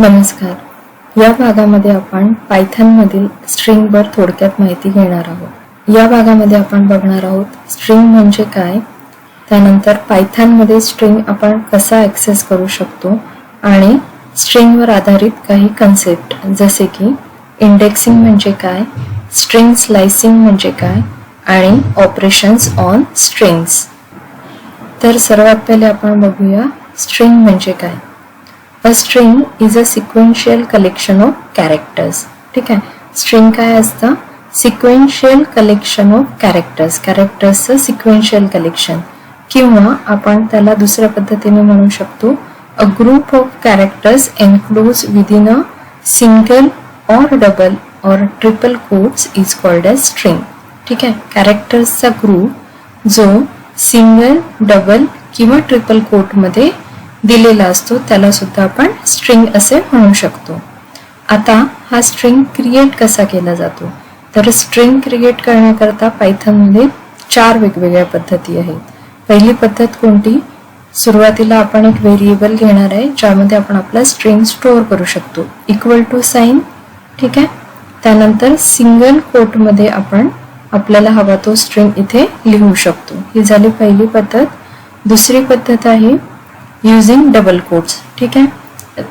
नमस्कार. या भागामध्ये आपण पायथनमधील स्ट्रिंगवर थोडक्यात माहिती घेणार आहोत. या भागामध्ये आपण बघणार आहोत स्ट्रिंग म्हणजे काय? त्यानंतर पायथनमध्ये स्ट्रिंग आपण कसा ॲक्सेस करू शकतो? आणि स्ट्रिंगवर आधारित काही कन्सेप्ट जसे की इंडेक्सिंग म्हणजे काय? स्ट्रिंग स्लायसिंग म्हणजे काय? आणि ऑपरेशन्स ऑन स्ट्रिंग्स तर सर्वात पहिले आपण बघूया स्ट्रिंग म्हणजे काय. A string is a sequential collection of characters ठीक आहे? स्ट्रिंग काय असतं? सिक्वेन्शियल कलेक्शन ऑफ कॅरेक्टर्स कॅरेक्टर्सचं सिक्वेन्शियल कलेक्शन किंवा आपण त्याला दुसऱ्या पद्धतीने म्हणू शकतो a group of characters enclose within a single or double or triple quotes is called a string ठीक आहे? कॅरेक्टर्सचा ग्रुप जो सिंगल डबल किंवा ट्रिपल कोटमध्ये दिलेला असतो त्याला सुद्धा आपण स्ट्रिंग असे म्हणू शकतो. आता हा स्ट्रिंग क्रिएट कसा केला जातो? तर स्ट्रिंग क्रिएट करण्याकरता पायथनमध्ये चार वेगवेगळ्या पद्धती आहेत. पहिली पद्धत कोणती? सुरुवातीला आपण एक व्हेरिएबल घेणार आहे ज्यामध्ये आपण आपला स्ट्रिंग स्टोअर करू शकतो. इक्वल टू साईन ठीक आहे? त्यानंतर सिंगल कोटमध्ये आपण आपल्याला हवा तो स्ट्रिंग इथे लिहू शकतो. ही झाली पहिली पद्धत. दुसरी पद्धत आहे युझिंग डबल कोट्स ठीक आहे?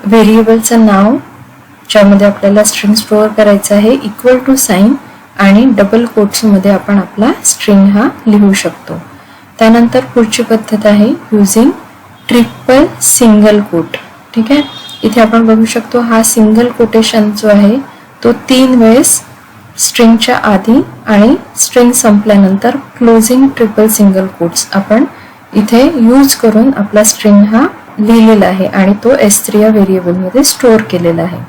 व्हेरिएबलचं नाव ज्यामध्ये आपल्याला स्ट्रिंग स्टोअर करायचं आहे इक्वल टू साईन आणि डबल कोट्समध्ये आपण आपला स्ट्रिंग हा लिहू शकतो. त्यानंतर पुढची पद्धत आहे युझिंग ट्रिपल सिंगल कोट ठीक आहे? इथे आपण बघू शकतो हा सिंगल कोटेशन जो आहे तो तीन वेळेस स्ट्रिंगच्या आधी आणि स्ट्रिंग संपल्यानंतर क्लोजिंग ट्रिपल सिंगल कोट्स आपण इथे यूज करून आपला स्ट्रिंग हा लिहिलेला आहे आणि तो एस थ्री या व्हेरिएबलमध्ये स्टोअर केलेला आहे.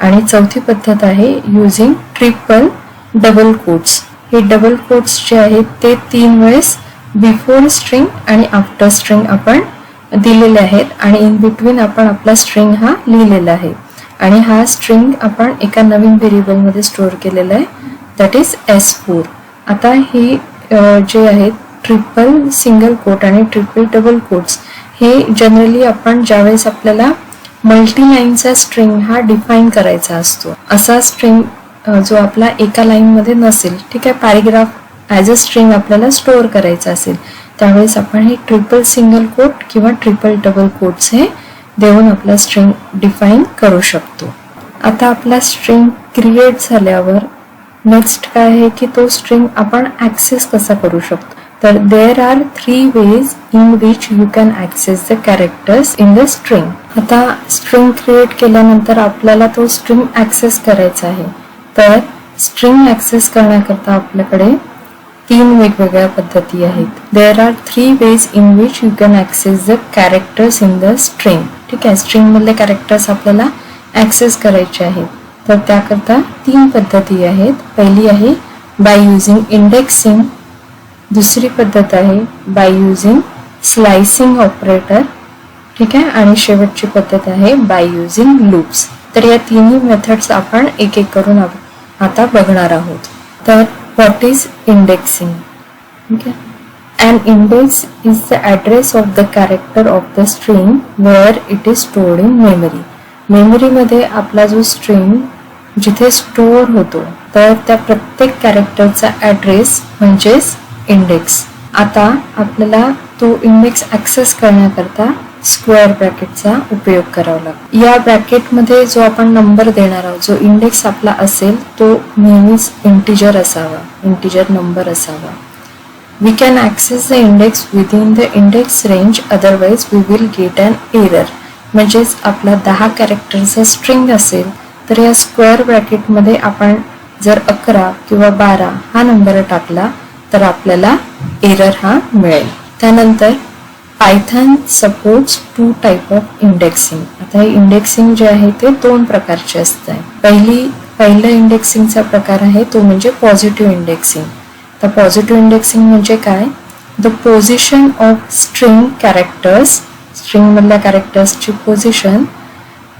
आणि चौथी पद्धत आहे युझिंग ट्रिपल डबल कोट्स हे डबल कोट्स जे आहेत ते तीन वेळेस बिफोर स्ट्रिंग आणि आफ्टर स्ट्रिंग आपण दिलेले आहेत आणि इन बिटवीन आपण आपला स्ट्रिंग हा लिहिलेला आहे. आणि हा स्ट्रिंग आपण एका नवीन व्हेरिएबलमध्ये स्टोअर केलेला आहे दॅट इज एस फोर आता ही जे आहेत ट्रिपल सिंगल कोट आणि ट्रिपल डबल कोट्स हे जनरली आपण ज्यावेळेस आपल्याला मल्टी लाईनचा स्ट्रिंग हा डिफाईन करायचा असतो असा स्ट्रिंग जो आपला एका लाईनमध्ये नसेल ठीक आहे? पॅरेग्राफ ॲज अ स्ट्रिंग आपल्याला स्टोअर करायचा असेल त्यावेळेस आपण हे ट्रिपल सिंगल कोट किंवा ट्रिपल डबल कोट्स हे देऊन आपला स्ट्रिंग डिफाईन करू शकतो. आता आपला स्ट्रिंग क्रिएट झाल्यावर नेक्स्ट काय आहे की तो स्ट्रिंग आपण ॲक्सेस कसा करू शकतो? तर there are three ways in which you can access the characters in the string आता स्ट्रिंग क्रिएट केल्यानंतर आपल्याला तो स्ट्रिंग ॲक्सेस करायचा आहे. तर स्ट्रिंग ॲक्सेस करण्याकरता आपल्याकडे तीन वेगवेगळ्या पद्धती आहेत. There are three ways in which you can access the characters in the string ठीक आहे? स्ट्रिंग मधले कॅरेक्टर्स आपल्याला ऍक्सेस करायचे आहेत. तर त्याकरता तीन पद्धती आहेत. पहिली आहे बाय युझिंग इंडेक्सिंग दुसरी पद्धत आहे बाय युझिंग स्लायसिंग ऑपरेटर ठीक आहे? आणि शेवटची पद्धत आहे बाय युझिंग लूप्स तर या तिन्ही मेथड्स आपण एक एक करून आता बघणार आहोत. तर व्हॉट इज इंडेक्सिंग ठीक आहे? An index is the address of the character of the string where it is stored in memory. मेमरीमध्ये आपला जो स्ट्रिंग जिथे स्टोअर होतो तर त्या प्रत्येक कॅरेक्टरचा ॲड्रेस म्हणजेच इंडेक्स आता आपल्याला तो इंडेक्स ऍक्सेस करण्याकरता स्क्वेअर ब्रॅकेटचा उपयोग करावा लागतो. या ब्रॅकेटमध्ये जो आपण नंबर देणार आहोत जो इंडेक्स आपला असेल तो नेहमीच इंटिजर असावा इंटिजर नंबर असावा. We can access the index within the index range otherwise we will get an error म्हणजेच आपला दहा कॅरेक्टरचा स्ट्रिंग असेल तर या स्क्वेअर ब्रॅकेटमध्ये आपण जर अकरा किंवा बारा हा नंबर टाकला तर आपल्याला एरर हा मिळेल. त्यानंतर Python supports two type of indexing आता हे इंडेक्सिंग जे आहे ते दोन प्रकारचे असतं पहिली पहिलं इंडेक्सिंगचा प्रकार आहे तो म्हणजे पॉझिटिव्ह इंडेक्सिंग तर पॉझिटिव्ह इंडेक्सिंग म्हणजे काय? The position of string characters स्ट्रिंगमधल्या कॅरेक्टर्सची position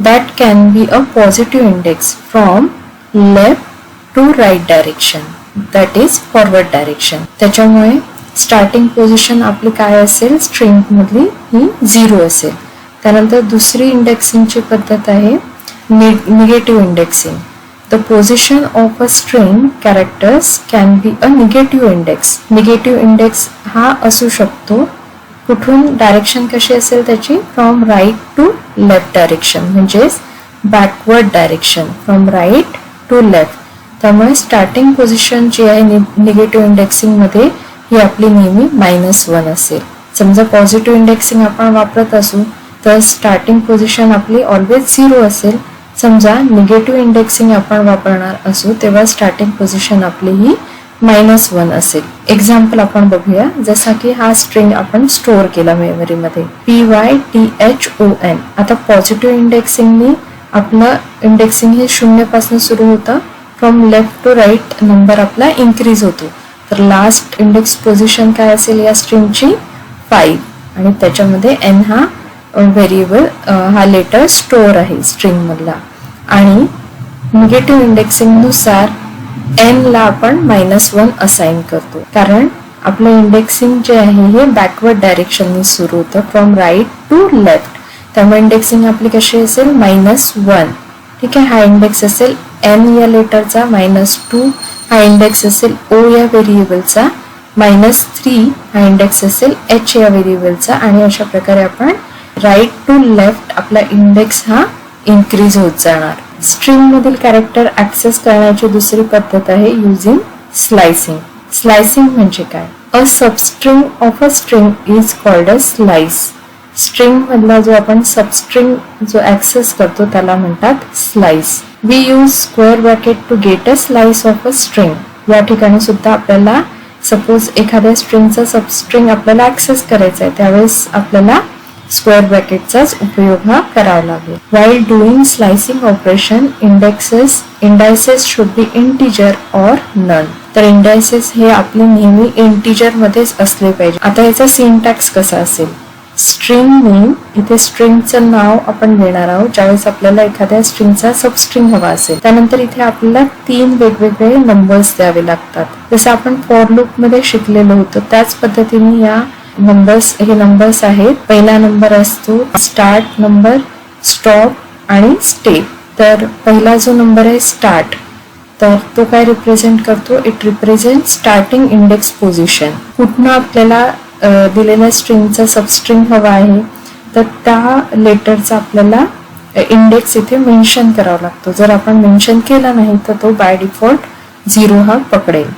that can be a positive index from left to right direction that is forward direction त्याच्यामुळे स्टार्टिंग पोझिशन आपली काय असेल? स्ट्रिंगमधली ही झिरो असेल. त्यानंतर दुसरी इंडेक्सिंगची पद्धत आहे negative indexing the position of a string characters can be a negative index negative index हा असू शकतो. कुठून डायरेक्शन कशी असेल त्याची? From right to left direction म्हणजेच backward direction from right to left त्यामुळे स्टार्टिंग पोझिशन जी आहे निगेटिव्ह इंडेक्सिंगमध्ये ही आपली नेहमी मायनस वन असेल. समजा पॉझिटिव्ह इंडेक्सिंग आपण वापरत असू तर स्टार्टिंग पोझिशन आपली ऑलवेज झिरो असेल. समजा निगेटिव्ह इंडेक्सिंग आपण वापरणार असू तेव्हा स्टार्टिंग पोझिशन आपली ही मायनस वन असेल. एक्झाम्पल आपण बघूया जसा की हा स्ट्रिंग आपण स्टोअर केला मेमरीमध्ये P Y T H O N आता पॉझिटिव्ह इंडेक्सिंगनी आपलं इंडेक्सिंग हे शून्यपासून सुरू होतं. From left to right number आपला इन्क्रीज होतो. तर लास्ट इंडेक्स पोझिशन काय असेल या स्ट्रिंगची फाईव्ह आणि त्याच्यामध्ये एन हा व्हेरिएबल हा लेटर स्टोअर आहे स्ट्रिंगमधला आणि निगेटिव्ह इंडेक्सिंगनुसार एनला आपण मायनस वन असाइन करतो. कारण आपलं इंडेक्सिंग जे आहे हे बॅकवर्ड डायरेक्शनने सुरू होतं फ्रॉम राईट टू लेफ्ट त्यामुळे इंडेक्सिंग आपली कशी असेल? मायनस वन ठीक आहे? हा इंडेक्स असेल एम या लेटरचा मायनस टू हा इंडेक्स असेल ओ या व्हेरिएबलचा मायनस थ्री हा इंडेक्स असेल एच या व्हेरिएबलचा आणि अशा प्रकारे आपण राईट टू लेफ्ट आपला इंडेक्स हा इन्क्रीज होत जाणार. स्ट्रिंग मधील कॅरेक्टर ऍक्सेस करण्याची दुसरी पद्धत आहे युझिंग स्लायसिंग स्लायसिंग म्हणजे काय? A substring of a string is called a slice string मधला जो आपण सबस्ट्रिंग जो ऍक्सेस करतो त्याला म्हणतात slice we use square bracket to get a slice of a string या ठिकाणी सुद्धा आपल्याला सपोज एखाद्या स्ट्रिंगचा सबस्ट्रिंग आपल्याला ऍक्सेस करायचा आहे त्यावेळेस आपल्याला स्क्वेअर ब्रॅकेटचाच उपयोग हा करावा लागेल. While doing slicing operation indexes indices should be integer or none तर इंडायसेस हे आपले नेहमी इंटिजर मध्येच असले पाहिजे. आता याचा सिंटॅक्स कसा असेल? स्ट्रिंग नेम इथे स्ट्रिंगचं नाव आपण देणार आहोत ज्यावेळेस आपल्याला एखाद्या स्ट्रिंगचा सबस्ट्रिंग हवा असेल. त्यानंतर इथे आपल्याला तीन वेगवेगळे नंबर्स द्यावे लागतात. जसं आपण फॉर लूपमध्ये शिकलेलो होतो त्याच पद्धतीने या नंबर्स हे नंबर्स आहेत. पहिला नंबर असतो स्टार्ट नंबर स्टॉप आणि स्टे तर पहिला जो नंबर आहे स्टार्ट तर तो काय रिप्रेझेंट करतो? It represent starting index position कुठनं आपल्याला दिलेल्या स्ट्रिंगचा सबस्ट्रिंग हवा आहे तर त्या लेटरचा आपल्याला इंडेक्स इथे मेन्शन करावा लागतो. जर आपण मेन्शन केला नाही तर तो बाय डिफॉल्ट झिरो हा पकडेल.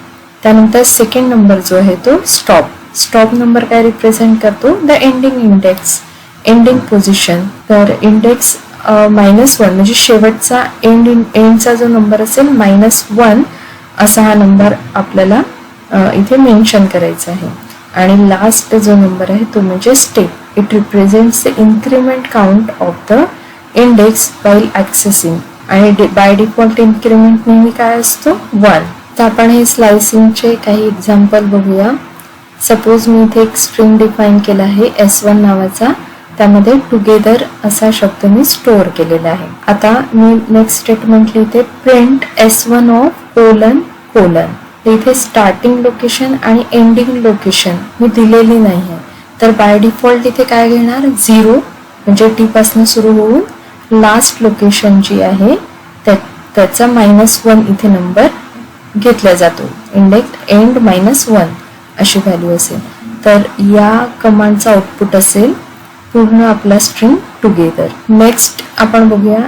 त्यानंतर सेकंड नंबर जो आहे तो स्टॉप स्टॉप नंबर काय रिप्रेझेंट करतो? The ending index ending position तर इंडेक्स मायनस वन म्हणजे शेवटचा एंड एंडचा जो नंबर असेल मायनस वन असा हा नंबर आपल्याला इथे मेन्शन करायचा आहे. आणि लास्ट जो नंबर आहे तो म्हणजे step it represents the increment count of the index while accessing आणि बाय डिफॉल्ट इन्क्रीमेंट नेहमी काय असतो? वन तर आपण हे स्लायसिंगचे काही एक्झाम्पल बघूया. सपोज मी इथे एक स्ट्रिंग डिफाईन केला आहे एस वन नावाचा. त्यामध्ये टुगेदर असा शब्द मी स्टोअर केलेला आहे. आता मी नेक्स्ट स्टेटमेंट लिहिते. Print S one of colon colon इथे स्टार्टिंग लोकेशन आणि एंडिंग लोकेशन मी दिलेली नाही आहे तर बाय डिफॉल्ट इथे काय घेणार? झिरो म्हणजे टीपासून सुरू होऊन लास्ट लोकेशन जी आहे त्याचा मायनस वन इथे नंबर घेतला जातो. इंडेक्स एंड मायनस वन अशी व्हॅल्यू असेल. तर या कमांडचा आउटपुट असेल पूर्ण आपला स्ट्रिंग टुगेदर नेक्स्ट आपण बघूया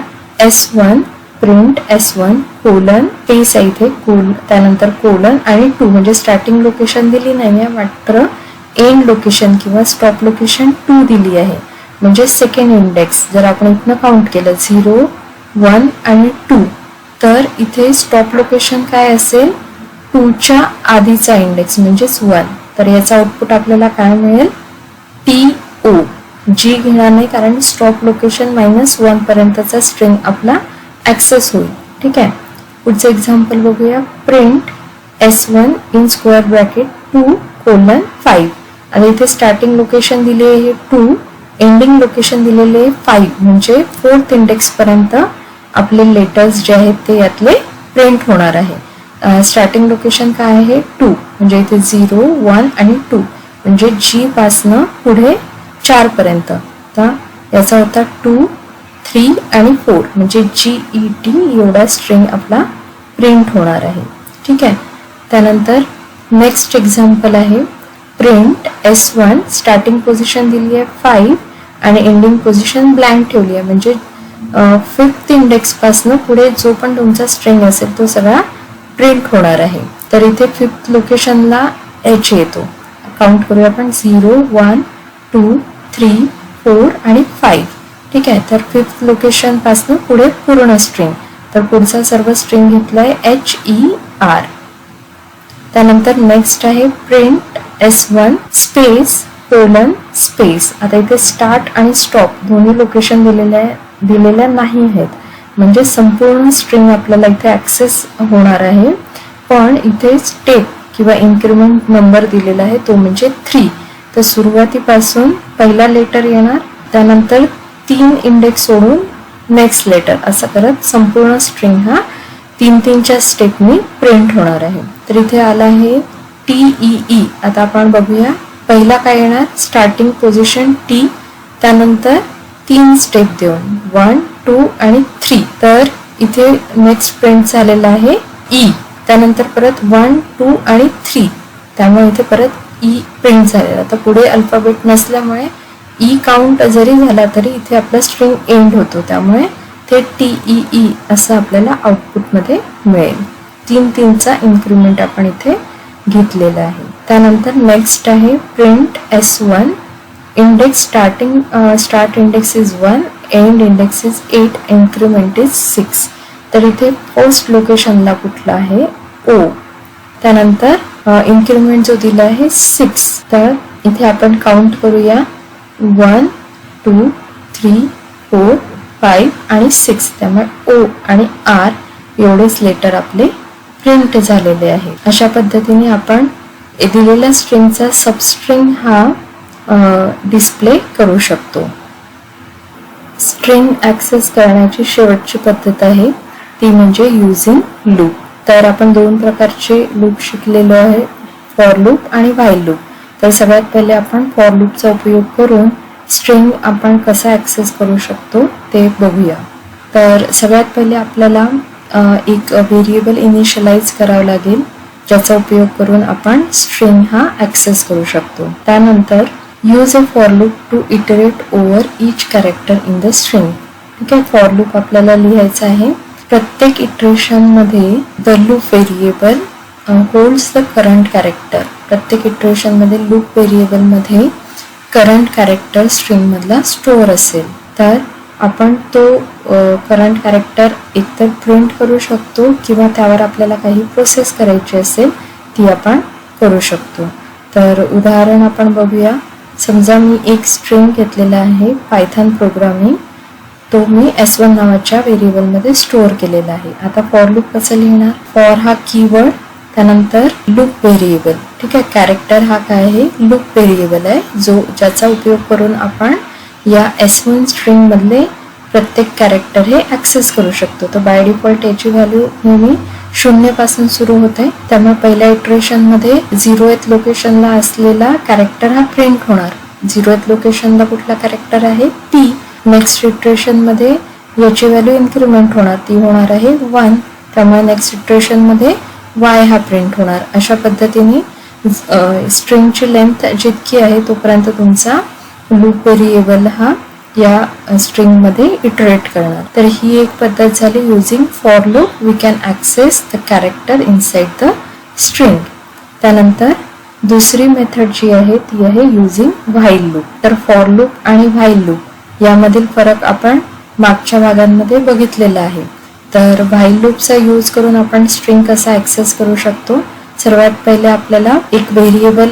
S one print S one colon space आहे इथे कोल त्यानंतर कोलन आणि टू म्हणजे स्टार्टिंग लोकेशन दिली नाही आहे मात्र एंड लोकेशन किंवा स्टॉप लोकेशन टू दिली आहे. म्हणजे सेकंड इंडेक्स जर आपण इथनं काउंट केलं झिरो वन आणि टू तर इथे स्टॉप लोकेशन काय असेल? टूच्या आधीचा इंडेक्स म्हणजेच वन तर याचा आउटपुट आपल्याला काय मिळेल? टी ओ जी घेणार नाही कारण स्टॉप लोकेशन मायनस वन पर्यंतचा स्ट्रिंग आपला ॲक्सेस होईल. ठीक आहे? पुढचं एक्झाम्पल बघूया. Print S one in square bracket two colon five आता इथे स्टार्टिंग लोकेशन दिले आहे टू एंडिंग लोकेशन दिलेले आहे फाईव्ह म्हणजे फोर्थ इंडेक्सपर्यंत आपले लेटर्स जे आहेत ते यातले प्रिंट होणार आहे. स्टार्टिंग लोकेशन काय आहे? टू म्हणजे इथे झिरो वन आणि टू म्हणजे जी पासनं पुढे चारपर्यंत तर याचा होता टू थ्री आणि फोर म्हणजे जी ई टी एवढा स्ट्रिंग आपला प्रिंट होणार आहे. ठीक आहे? त्यानंतर नेक्स्ट एक्झाम्पल आहे. Print S one starting position दिली आहे फाईव्ह आणि एंडिंग पोझिशन ब्लँक ठेवली आहे. म्हणजे फिफ्थ इंडेक्सपासनं पुढे जो पण तुमचा स्ट्रिंग असेल तो सगळा प्रिंट होणार आहे. तर इथे फिफ्थ लोकेशनला एच येतो. काउंट करूया आपण. Zero one two three four आणि फाईव्ह ठीक आहे तर फिफ्थ लोकेशनपासनं पुढे पूर्ण स्ट्रिंग तर पुढचा सर्व स्ट्रिंग घेतलाय एच ई आर त्यानंतर नेक्स्ट आहे print S one space colon space आता इथे स्टार्ट आणि स्टॉप दोन्ही लोकेशन दिलेल्या दिलेल्या नाही आहेत. म्हणजे संपूर्ण स्ट्रिंग आपल्याला इथे ऍक्सेस होणार आहे. पण इथे स्टेप किंवा इन्क्रिमेंट नंबर दिलेला आहे तो म्हणजे थ्री तर सुरुवातीपासून पहिला लेटर येणार त्यानंतर तीन इंडेक्स सोडून नेक्स्ट लेटर असं करत संपूर्ण स्ट्रिंग हा तीन तीनच्या स्टेपनी प्रिंट होणार आहे. तर इथे आला आहे टी ई ई आता आपण बघूया पहिला काय येणार? स्टार्टिंग पोझिशन टी त्यानंतर तीन स्टेप देऊन. वन टू आणि थ्री तर इथे नेक्स्ट प्रिंट झालेला आहे ई त्यानंतर परत वन टू आणि थ्री त्यामुळे इथे परत e ई प्रिंट झालेला. तर पुढे अल्फाबेट नसल्यामुळे E ई काउंट जरी झाला तरी इथे आपला स्ट्रिंग एंड होतो. त्यामुळे ते टी ई ई असं आपल्याला आउटपुटमध्ये मिळेल. तीन तीनचा इन्क्रिमेंट आपण इथे घेतलेला आहे. त्यानंतर नेक्स्ट आहे print S one index starting start index is one end index is eight increment is six तर इथे पोस्ट लोकेशनला कुठला आहे? ओ त्यानंतर इन्क्रिमेंट जो दिला आहे सिक्स तर इथे आपण काउंट करूया. One two three four five आणि सिक्स. त्यामुळे ओ आणि आर एवढेच लेटर आपले प्रिंट झालेले आहे अशा पद्धतीने आपण दिलेल्या स्ट्रिंगचा सबस्ट्रिंग हा डिस्प्ले करू शकतो. स्ट्रिंग ऍक्सेस करण्याची शेवटची पद्धत आहे. ती म्हणजे युझिंग लूप तर आपण दोन प्रकारचे लूप शिकलेलो आहे. फॉर लूप आणि व्हाईल लूप तर सगळ्यात पहिले आपण फॉर लूपचा उपयोग करून स्ट्रिंग आपण कसा ॲक्सेस करू शकतो ते बघूया. तर सगळ्यात पहिले आपल्याला एक व्हेरिएबल इनिशियलाइज करावं लागेल ज्याचा उपयोग करून आपण स्ट्रिंग हा ॲक्सेस करू शकतो. त्यानंतर use a for loop to iterate over each character in the string ठीक आहे? फॉर लूप आपल्याला लिहायचं आहे. प्रत्येक इटरेशनमध्ये the loop variable holds the current character प्रत्येक इटरेशनमध्ये लूप व्हेरिएबलमध्ये करंट कॅरेक्टर स्ट्रीममधला स्टोअर असेल. तर आपण तो करंट कॅरेक्टर एकतर प्रिंट करू शकतो किंवा त्यावर आपल्याला काही प्रोसेस करायची असेल ती आपण करू शकतो. तर उदाहरण आपण बघूया. समजा मी एक स्ट्रिंग घेतलेला आहे पायथन प्रोग्रामिंग तो मी एस वन नावाच्या व्हेरिएबलमध्ये स्टोअर केलेला आहे. आता फॉर लूप कसं लिहिणार? फॉर हा कीवर्ड त्यानंतर लुक व्हेरिएबल ठीक आहे कॅरेक्टर हा काय आहे? लुक व्हेरिएबल आहे जो ज्याचा उपयोग करून आपण या एस वन स्ट्रीममधले प्रत्येक कॅरेक्टर हे ॲक्सेस करू शकतो. तर बाय डिफॉल्ट याची व्हॅल्यू नेहमी शून्यपासून सुरू होते. त्यामुळे पहिल्या इटरेशनमध्ये झिरो एथ लोकेशनला असलेला कॅरेक्टर हा प्रिंट होणार. झिरो एथ लोकेशनला कुठला कॅरेक्टर आहे? टी नेक्स्ट इटरेशनमध्ये याची व्हॅल्यू इन्क्रीमेंट होणार. ती होणार आहे वन त्यामुळे नेक्स्ट इटरेशनमध्ये मध्ये वाय हा प्रिंट होणार. अशा पद्धतीने स्ट्रिंगची लेंथ जितकी आहे तोपर्यंत तुमचा लूप व्हेरिएबल हा या स्ट्रिंगमध्ये इटरेट करणार. तर ही एक पद्धत झाली. Using for loop we can access the character inside the string त्यानंतर दुसरी मेथड जी आहे ती आहे युझिंग व्हाईल लूप तर फॉर लूप आणि व्हाईल लूप यामधील फरक आपण मागच्या भागांमध्ये बघितलेला आहे. तर व्हाईल लूपचा यूज करून आपण स्ट्रिंग कसा ऍक्सेस करू शकतो सर्वात पहिले आपल्याला एक व्हेरिएबल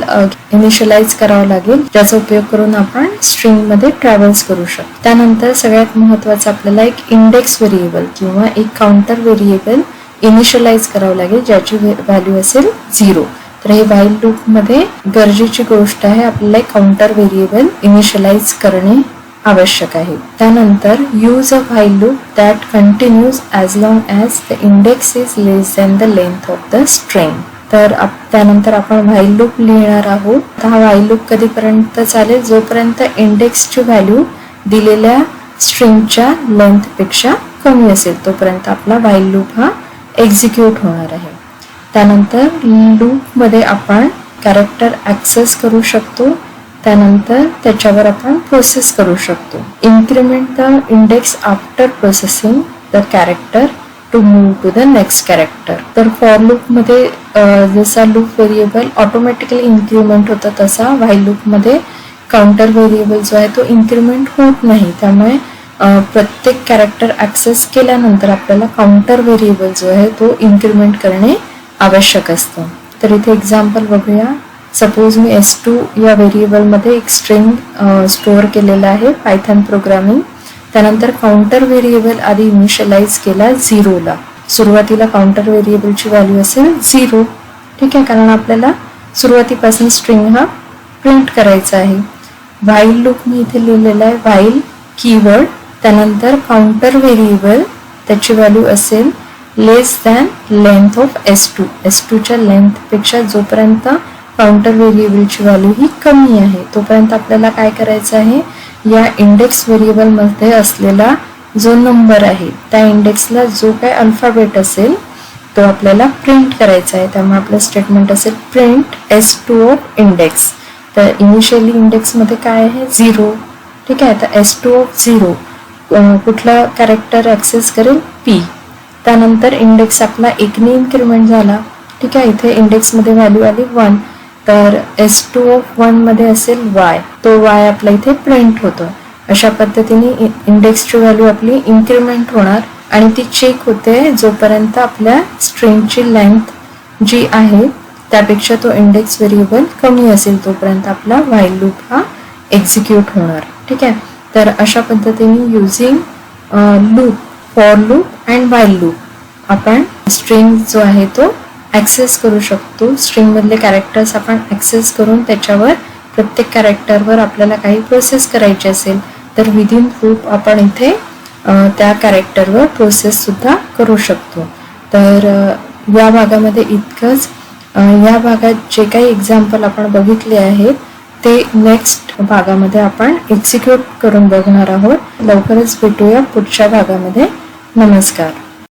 इनिशियलाइज करावं लागेल. ज्याचा उपयोग करून आपण स्ट्रिंगमध्ये ट्रॅव्हल्स करू शकतो. त्यानंतर सगळ्यात महत्वाचं आपल्याला एक इंडेक्स व्हेरिएबल किंवा एक काउंटर व्हेरिएबल इनिशियलाइज करावं लागेल ज्याची व्हॅल्यू असेल झिरो तर हे व्हाईल लूपमध्ये गरजेची गोष्ट आहे आपल्याला एक काउंटर व्हेरिएबल इनिशियलाइज करणे. आवश्यक आहे. त्यानंतर use a while loop that continues as long as the index is less than the length of the string तर त्यानंतर आपण व्हाईल लूप लिहिणार आहोत. हा व्हाईल लूप कधीपर्यंत चालेल? जोपर्यंत इंडेक्सची व्हॅल्यू दिलेल्या स्ट्रिंगच्या लेंथपेक्षा कमी असेल तोपर्यंत आपला वाईल लूप हा एक्झिक्यूट होणार आहे. त्यानंतर लूपमध्ये आपण कॅरेक्टर ॲक्सेस करू शकतो. त्यानंतर त्याच्यावर आपण प्रोसेस करू शकतो. Increment the index after processing the character to move to the next character तर फॉर लूपमध्ये जसा लूप व्हेरिएबल ऑटोमॅटिकली इन्क्रिमेंट होता तसा व्हाईल लूपमध्ये काउंटर व्हेरिएबल जो आहे तो इन्क्रिमेंट होत नाही. त्यामुळे प्रत्येक कॅरेक्टर ॲक्सेस केल्यानंतर आपल्याला काउंटर व्हेरिएबल जो आहे तो इन्क्रिमेंट करणे आवश्यक असतं. तर इथे एक्झाम्पल बघूया. सपोज मी एस टू या व्हेरिएबलमध्ये एक स्ट्रिंग स्टोअर केलेला आहे पायथन प्रोग्रामिंग त्यानंतर काउंटर व्हेरिएबल आधी इनिशियलाइज केला झिरोला सुरुवातीला काउंटर व्हेरिएबलची व्हॅल्यू असेल झिरो ठीक आहे कारण आपल्याला सुरुवातीपासून स्ट्रिंग हा प्रिंट करायचा आहे. व्हाईल लूप मी इथे लिहिलेला आहे व्हाईल कीवर्ड त्यानंतर काउंटर व्हेरिएबल त्याची व्हॅल्यू असेल less than length of S two S टूच्या लेंथपेक्षा जोपर्यंत काउंटर व्हेरिएबलची व्हॅल्यू ही कमी आहे. तोपर्यंत आपल्याला काय करायचं आहे? या इंडेक्स व्हेरिएबलमध्ये असलेला जो नंबर आहे त्या इंडेक्सला जो काय अल्फाबेट असेल तो आपल्याला प्रिंट करायचा आहे. त्यामुळे आपलं स्टेटमेंट असेल print S two of index तर इनिशियली इंडेक्समध्ये काय आहे? झिरो ठीक आहे? तर एस टू ऑफ झिरो कुठला कॅरेक्टर ॲक्सेस करेल? पी त्यानंतर इंडेक्स आपला एकने इन्क्रिमेंट झाला. ठीक आहे? इथे इंडेक्समध्ये व्हॅल्यू आली वन तर एस टू ऑफमध्ये असेल वाय तो वाय आपला इथे प्रिंट होतो. अशा पद्धतीने इंडेक्सची व्हॅल्यू आपली इन्क्रिमेंट होणार आणि ती चेक होते जोपर्यंत आपल्या स्ट्रिंगची लेंथ जी आहे त्यापेक्षा तो इंडेक्स व्हेरिएबल कमी असेल तोपर्यंत आपला व्हाईल लूप हा एक्झिक्यूट होणार. ठीक आहे? तर अशा पद्धतीने using loop for loop and while loop आपण स्ट्रिंग जो आहे तो ॲक्सेस करू शकतो. स्ट्रिंगमधले कॅरेक्टर्स आपण ॲक्सेस करून त्याच्यावर प्रत्येक कॅरेक्टरवर आपल्याला काही प्रोसेस करायची असेल तर विदिन लूप आपण इथे त्या कॅरेक्टरवर प्रोसेससुद्धा करू शकतो. तर या भागामध्ये इतकंच. या भागात जे काही एक्झाम्पल आपण बघितले आहेत ते नेक्स्ट भागामध्ये आपण एक्झिक्यूट करून बघणार आहोत. लवकरच भेटूया पुढच्या भागामध्ये. नमस्कार.